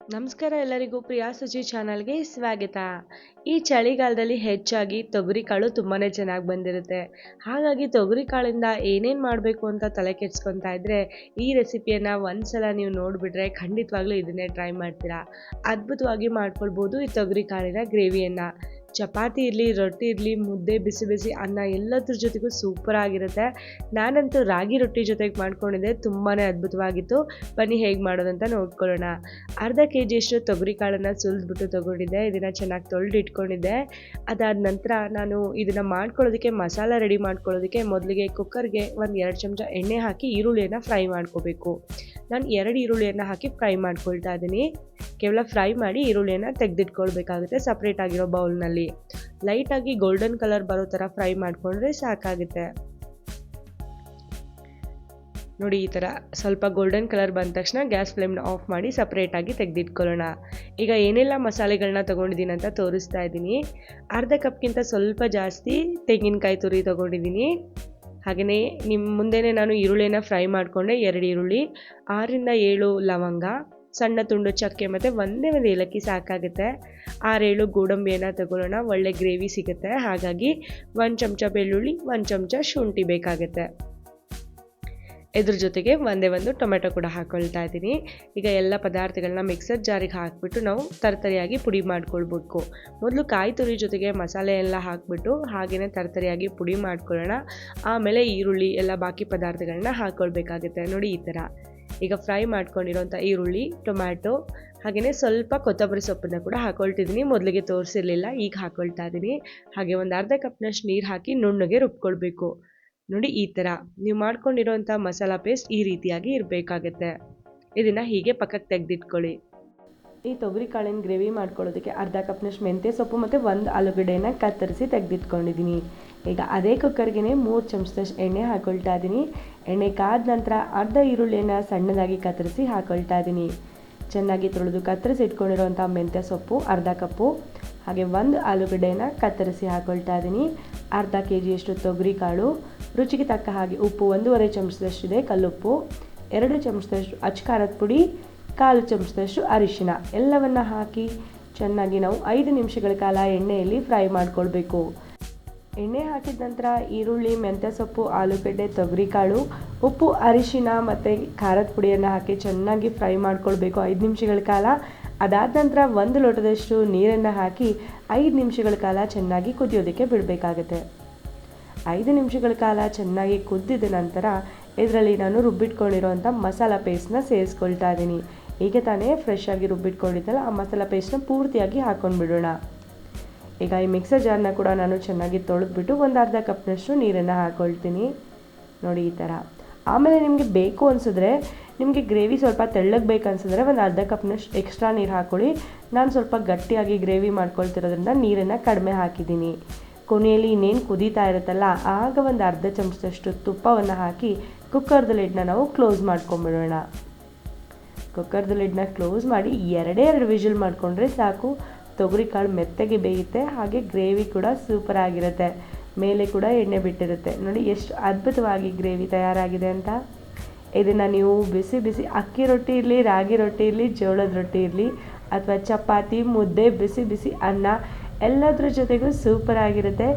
ನಮಸ್ಕಾರ ಎಲ್ಲರಿಗೂ ಪ್ರಿಯಾ ಸುಜಿ ಚಾನಲ್ಗೆ ಸ್ವಾಗತ. ಈ ಚಳಿಗಾಲದಲ್ಲಿ ಹೆಚ್ಚಾಗಿ ತೊಗರಿ ಕಾಳು ತುಂಬಾ ಚೆನ್ನಾಗಿ ಬಂದಿರುತ್ತೆ. ಹಾಗಾಗಿ ತೊಗರಿ ಕಾಳಿಂದ ಏನೇನು ಮಾಡಬೇಕು ಅಂತ ತಲೆ ಕೆಡ್ಸ್ಕೊತಾ ಇದ್ರೆ ಈ ರೆಸಿಪಿಯನ್ನು ಒಂದ್ಸಲ ನೀವು ನೋಡಿಬಿಟ್ರೆ ಖಂಡಿತವಾಗ್ಲೂ ಇದನ್ನೇ ಟ್ರೈ ಮಾಡ್ತೀರಾ. ಅದ್ಭುತವಾಗಿ ಮಾಡ್ಕೊಳ್ಬೋದು ಈ ತೊಗರಿ ಕಾಳಿನ ಗ್ರೇವಿಯನ್ನು. ಚಪಾತಿ ಇರಲಿ, ರೊಟ್ಟಿ ಇರಲಿ, ಮುದ್ದೆ, ಬಿಸಿ ಬಿಸಿ ಅನ್ನ ಎಲ್ಲದ್ರ ಜೊತೆಗೂ ಸೂಪರ್ ಆಗಿರುತ್ತೆ. ನಾನಂತೂ ರಾಗಿ ರೊಟ್ಟಿ ಜೊತೆಗೆ ಮಾಡ್ಕೊಂಡಿದ್ದೆ ತುಂಬಾ ಅದ್ಭುತವಾಗಿತ್ತು. ಬನ್ನಿ ಹೇಗೆ ಮಾಡೋದಂತ ನೋಡ್ಕೊಳ್ಳೋಣ. ಅರ್ಧ ಕೆ ಜಿಯಷ್ಟು ತೊಗರಿ ಕಾಳನ್ನು ಸುಲಿದ್ಬಿಟ್ಟು ತೊಗೊಂಡಿದ್ದೆ, ಇದನ್ನು ಚೆನ್ನಾಗಿ ತೊಳೆದು ಇಟ್ಕೊಂಡಿದ್ದೆ ಅದಾದ ನಂತರ ನಾನು ಇದನ್ನು ಮಾಡ್ಕೊಳ್ಳೋದಕ್ಕೆ, ಮಸಾಲ ರೆಡಿ ಮಾಡ್ಕೊಳ್ಳೋದಕ್ಕೆ ಮೊದಲಿಗೆ ಕುಕ್ಕರ್ಗೆ ಒಂದು ಎರಡು ಚಮಚ ಎಣ್ಣೆ ಹಾಕಿ ಈರುಳ್ಳಿಯನ್ನು ಫ್ರೈ ಮಾಡ್ಕೋಬೇಕು. ನಾನು ಎರಡು ಈರುಳ್ಳಿಯನ್ನು ಹಾಕಿ ಫ್ರೈ ಮಾಡ್ಕೊಳ್ತಾ ಇದ್ದೀನಿ. ಕೇವಲ ಫ್ರೈ ಮಾಡಿ ಈರುಳ್ಳಿಯನ್ನು ತೆಗೆದಿಟ್ಕೊಳ್ಬೇಕಾಗುತ್ತೆ. ಸಪ್ರೇಟ್ ಆಗಿರೋ ಬೌಲ್ನಲ್ಲಿ ಲೈಟಾಗಿ ಗೋಲ್ಡನ್ ಕಲರ್ ಬರೋ ಥರ ಫ್ರೈ ಮಾಡಿಕೊಂಡ್ರೆ ಸಾಕಾಗುತ್ತೆ. ನೋಡಿ, ಈ ಥರ ಸ್ವಲ್ಪ ಗೋಲ್ಡನ್ ಕಲರ್ ಬಂದ ತಕ್ಷಣ ಗ್ಯಾಸ್ ಫ್ಲೇಮ್ನ ಆಫ್ ಮಾಡಿ ಸಪ್ರೇಟಾಗಿ ತೆಗೆದಿಟ್ಕೊಳ್ಳೋಣ. ಈಗ ಏನೆಲ್ಲ ಮಸಾಲೆಗಳನ್ನ ತೊಗೊಂಡಿದ್ದೀನಿ ಅಂತ ತೋರಿಸ್ತಾ ಇದ್ದೀನಿ. ಅರ್ಧ ಕಪ್ಗಿಂತ ಸ್ವಲ್ಪ ಜಾಸ್ತಿ ತೆಂಗಿನಕಾಯಿ ತುರಿ ತೊಗೊಂಡಿದ್ದೀನಿ. ಹಾಗೆಯೇ ನಿಮ್ಮ ಮುಂದೆನೇ ನಾನು ಈರುಳ್ಳಿನ ಫ್ರೈ ಮಾಡಿಕೊಂಡೆ. ಎರಡು ಈರುಳ್ಳಿ, ಆರರಿಂದ ಏಳು ಲವಂಗ ಸಣ್ಣ ತುಂಡು ಚಕ್ಕೆ ಮತ್ತು ಒಂದೇ ಒಂದು ಏಲಕ್ಕಿ ಸಾಕಾಗುತ್ತೆ. ಆರೇಳು ಗೋಡಂಬಿಯನ್ನು ತಗೊಳ್ಳೋಣ, ಒಳ್ಳೆ ಗ್ರೇವಿ ಸಿಗುತ್ತೆ. ಹಾಗಾಗಿ ಒಂದು ಚಮಚ ಬೆಳ್ಳುಳ್ಳಿ, ಒಂದು ಚಮಚ ಶುಂಠಿ ಬೇಕಾಗುತ್ತೆ. ಇದ್ರ ಜೊತೆಗೆ ಒಂದೇ ಒಂದು ಟೊಮೆಟೊ ಕೂಡ ಹಾಕ್ಕೊಳ್ತಾ ಇದ್ದೀನಿ. ಈಗ ಎಲ್ಲ ಪದಾರ್ಥಗಳನ್ನ ಮಿಕ್ಸರ್ ಜಾರಿಗೆ ಹಾಕಿಬಿಟ್ಟು ನಾವು ತರತರಿಯಾಗಿ ಪುಡಿ ಮಾಡ್ಕೊಳ್ಬೇಕು. ಮೊದಲು ಕಾಯಿ ತುರಿ ಜೊತೆಗೆ ಮಸಾಲೆ ಎಲ್ಲ ಹಾಕಿಬಿಟ್ಟು ಹಾಗೆಯೇ ತರತರಿಯಾಗಿ ಪುಡಿ ಮಾಡ್ಕೊಳ್ಳೋಣ. ಆಮೇಲೆ ಈರುಳ್ಳಿ, ಎಲ್ಲ ಬಾಕಿ ಪದಾರ್ಥಗಳನ್ನ ಹಾಕ್ಕೊಳ್ಬೇಕಾಗುತ್ತೆ ನೋಡಿ ಈ ಥರ. ಈಗ ಫ್ರೈ ಮಾಡ್ಕೊಂಡಿರೋಂಥ ಈರುಳ್ಳಿ, ಟೊಮ್ಯಾಟೊ ಹಾಗೆಯೇ ಸ್ವಲ್ಪ ಕೊತ್ತಂಬರಿ ಸೊಪ್ಪನ್ನು ಕೂಡ ಹಾಕೊಳ್ತಿದ್ದೀನಿ. ಮೊದಲಿಗೆ ತೋರಿಸಿರಲಿಲ್ಲ, ಈಗ ಹಾಕೊಳ್ತಾ ಇದ್ದೀನಿ. ಹಾಗೆ ಒಂದು ಅರ್ಧ ಕಪ್ನಷ್ಟು ನೀರು ಹಾಕಿ ನುಣ್ಣಗೆ ರುಬ್ಕೊಳ್ಬೇಕು. ನೋಡಿ ಈ ಥರ ನೀವು ಮಾಡ್ಕೊಂಡಿರೋಂಥ ಮಸಾಲ ಪೇಸ್ಟ್ ಈ ರೀತಿಯಾಗಿ ಇರಬೇಕಾಗತ್ತೆ. ಇದನ್ನು ಹೀಗೆ ಪಕ್ಕಕ್ಕೆ ತೆಗೆದಿಟ್ಕೊಳ್ಳಿ. ಈ ತೊಗರಿ ಕಾಳಿನ ಗ್ರೇವಿ ಮಾಡ್ಕೊಳ್ಳೋದಕ್ಕೆ ಅರ್ಧ ಕಪ್ನಷ್ಟು ಮೆಂತ್ಯ ಸೊಪ್ಪು ಮತ್ತು ಒಂದು ಆಲೂಗಡ್ಡೆನ ಕತ್ತರಿಸಿ ತೆಗೆದಿಟ್ಕೊಂಡಿದ್ದೀನಿ ಈಗ ಅದೇ ಕುಕ್ಕರ್ಗೆ ಮೂರು ಚಮಚದಷ್ಟು ಎಣ್ಣೆ ಹಾಕೊಳ್ತಾ ಇದ್ದೀನಿ ಎಣ್ಣೆ ಕಾದ ನಂತರ ಅರ್ಧ ಈರುಳ್ಳಿಯನ್ನು ಸಣ್ಣದಾಗಿ ಕತ್ತರಿಸಿ ಹಾಕೊಳ್ತಾ ಇದ್ದೀನಿ ಚೆನ್ನಾಗಿ ತೊಳೆದು ಕತ್ತರಿಸಿ ಇಟ್ಕೊಂಡಿರುವಂಥ ಮೆಂತ್ಯ ಸೊಪ್ಪು, ಅರ್ಧ ಕಪ್ಪು, ಹಾಗೆ ಒಂದು ಆಲೂಗಡ್ಡೆನ ಕತ್ತರಿಸಿ ಹಾಕೊಳ್ತಾ ಇದ್ದೀನಿ ಅರ್ಧ ಕೆ ಜಿಯಷ್ಟು ತೊಗರಿ ಕಾಳು, ರುಚಿಗೆ ತಕ್ಕ ಹಾಗೆ ಉಪ್ಪು ಒಂದೂವರೆ ಚಮಚದಷ್ಟಿದೆ ಕಲ್ಲುಪ್ಪು, ಎರಡು ಚಮಚದಷ್ಟು ಅಚ್ಕಾರದ ಪುಡಿ ಕಾಲು ಚಮಚದಷ್ಟು ಅರಿಶಿನ. ಎಲ್ಲವನ್ನು ಹಾಕಿ ಚೆನ್ನಾಗಿ ನಾವು ಐದು ನಿಮಿಷಗಳ ಕಾಲ ಎಣ್ಣೆಯಲ್ಲಿ ಫ್ರೈ ಮಾಡ್ಕೊಳ್ಬೇಕು. ಎಣ್ಣೆ ಹಾಕಿದ ನಂತರ ಈರುಳ್ಳಿ, ಮೆಂತ್ಯ ಸೊಪ್ಪು, ಆಲೂಗಡ್ಡೆ, ತೊಗರಿಕಾಳು, ಉಪ್ಪು, ಅರಿಶಿನ ಮತ್ತು ಖಾರದ ಪುಡಿಯನ್ನು ಹಾಕಿ ಚೆನ್ನಾಗಿ ಫ್ರೈ ಮಾಡ್ಕೊಳ್ಬೇಕು ಐದು ನಿಮಿಷಗಳ ಕಾಲ. ಅದಾದ ನಂತರ ಒಂದು ಲೋಟದಷ್ಟು ನೀರನ್ನು ಹಾಕಿ ಐದು ನಿಮಿಷಗಳ ಕಾಲ ಚೆನ್ನಾಗಿ ಕುದಿಯೋದಕ್ಕೆ ಬಿಡಬೇಕಾಗುತ್ತೆ. ಐದು ನಿಮಿಷಗಳ ಕಾಲ ಚೆನ್ನಾಗಿ ಕುದ್ದಿದ ನಂತರ ಇದರಲ್ಲಿ ನಾನು ರುಬ್ಬಿಟ್ಕೊಂಡಿರೋಂಥ ಮಸಾಲ ಪೇಸ್ಟ್ನ ಸೇರಿಸ್ಕೊಳ್ತಾ ಇದ್ದೀನಿ. ಈಗ ತಾನೇ ಫ್ರೆಶ್ ಆಗಿ ರುಬ್ಬಿಟ್ಕೊಂಡಿದ್ದಲ್ಲ, ಆ ಮಸಾಲ ಪೇಸ್ಟ್ನ ಪೂರ್ತಿಯಾಗಿ ಹಾಕ್ಕೊಂಡ್ಬಿಡೋಣ ಈಗ ಈ ಮಿಕ್ಸರ್ ಜಾರ್ನ ಕೂಡ ನಾನು ಚೆನ್ನಾಗಿ ತೊಳೆದ್ಬಿಟ್ಟು ಒಂದು ಅರ್ಧ ಕಪ್ನಷ್ಟು ನೀರನ್ನು ಹಾಕ್ಕೊಳ್ತೀನಿ ನೋಡಿ ಈ ಥರ ಆಮೇಲೆ ನಿಮಗೆ ಬೇಕು ಅನಿಸಿದ್ರೆ, ನಿಮಗೆ ಗ್ರೇವಿ ಸ್ವಲ್ಪ ತೆಳ್ಳಗೆ ಬೇಕು ಅನಿಸಿದ್ರೆ ಒಂದು ಅರ್ಧ ಕಪ್ನಷ್ಟು ಎಕ್ಸ್ಟ್ರಾ ನೀರು ಹಾಕ್ಕೊಳ್ಳಿ ನಾನು ಸ್ವಲ್ಪ ಗಟ್ಟಿಯಾಗಿ ಗ್ರೇವಿ ಮಾಡ್ಕೊಳ್ತಿರೋದ್ರಿಂದ ನೀರನ್ನು ಕಡಿಮೆ ಹಾಕಿದ್ದೀನಿ. ಕೊನೆಯಲ್ಲಿ ಇನ್ನೇನು ಕುದೀತಾ ಇರುತ್ತಲ್ಲ, ಆಗ ಒಂದು ಅರ್ಧ ಚಮಚದಷ್ಟು ತುಪ್ಪವನ್ನು ಹಾಕಿ ಕುಕ್ಕರ್ದ ಲಿಡ್ನ ನಾವು ಕ್ಲೋಸ್ ಮಾಡ್ಕೊಂಬಿಡೋಣ ಕುಕ್ಕರ್ದ ಲಿಡ್ನ ಕ್ಲೋಸ್ ಮಾಡಿ ಎರಡೇ ಎರಡು ವಿಷಲ್ ಮಾಡಿಕೊಂಡ್ರೆ ಸಾಕು. ತೊಗರಿ ಕಾಳು ಮೆತ್ತಗೆ ಬೇಯುತ್ತೆ, ಹಾಗೆ ಗ್ರೇವಿ ಕೂಡ ಸೂಪರ್ ಆಗಿರುತ್ತೆ. ಮೇಲೆ ಕೂಡ ಎಣ್ಣೆ ಬಿಟ್ಟಿರುತ್ತೆ. ನೋಡಿ ಎಷ್ಟು ಅದ್ಭುತವಾಗಿ ಗ್ರೇವಿ ತಯಾರಾಗಿದೆ ಅಂತ. ಇದನ್ನು ನೀವು ಬಿಸಿ ಬಿಸಿ ಅಕ್ಕಿ ರೊಟ್ಟಿ ಇರಲಿ, ರಾಗಿ ರೊಟ್ಟಿ ಇರಲಿ, ಜೋಳದ ರೊಟ್ಟಿ ಇರಲಿ, ಅಥವಾ ಚಪಾತಿ, ಮುದ್ದೆ, ಬಿಸಿ ಬಿಸಿ ಅನ್ನ, ಎಲ್ಲದರ ಜೊತೆಗೂ ಸೂಪರ್ ಆಗಿರುತ್ತೆ.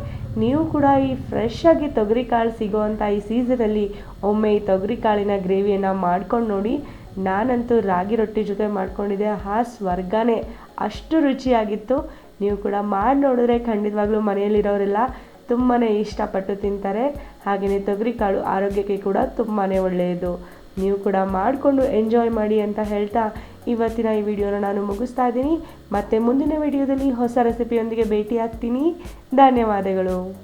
ನೀವು ಕೂಡ ಈ ಫ್ರೆಶ್ ಆಗಿ ತೊಗರಿ ಕಾಳು ಸಿಗೋವಂಥ ಈ ಸೀಸನಲ್ಲಿ ಒಮ್ಮೆ ಈ ತೊಗರಿ ಕಾಳಿನ ಗ್ರೇವಿಯನ್ನು ಮಾಡ್ಕೊಂಡು ನೋಡಿ. ನಾನಂತೂ ರಾಗಿ ರೊಟ್ಟಿ ಜೊತೆ ಮಾಡ್ಕೊಂಡಿದ್ದೆ. ಆ ಸ್ವರ್ಗನೇ ಅಷ್ಟು ರುಚಿಯಾಗಿತ್ತು. ನೀವು ಕೂಡ ಮಾಡಿ ನೋಡಿದ್ರೆ ಖಂಡಿತವಾಗ್ಲೂ ಮನೆಯಲ್ಲಿರೋರೆಲ್ಲ ತುಂಬಾ ಇಷ್ಟಪಟ್ಟು ತಿಂತಾರೆ. ಹಾಗೆಯೇ ತೊಗರಿ ಕಾಳು ಆರೋಗ್ಯಕ್ಕೆ ಕೂಡ ತುಂಬಾ ಒಳ್ಳೆಯದು. ನೀವು ಕೂಡ ಮಾಡಿಕೊಂಡು ಎಂಜಾಯ್ ಮಾಡಿ ಅಂತ ಹೇಳ್ತಾ ಇವತ್ತಿನ ಈ ವಿಡಿಯೋನ ನಾನು ಮುಗಿಸ್ತಾ ಇದ್ದೀನಿ. ಮತ್ತು ಮುಂದಿನ ವಿಡಿಯೋದಲ್ಲಿ ಹೊಸ ರೆಸಿಪಿಯೊಂದಿಗೆ ಭೇಟಿಯಾಗ್ತೀನಿ. ಧನ್ಯವಾದಗಳು.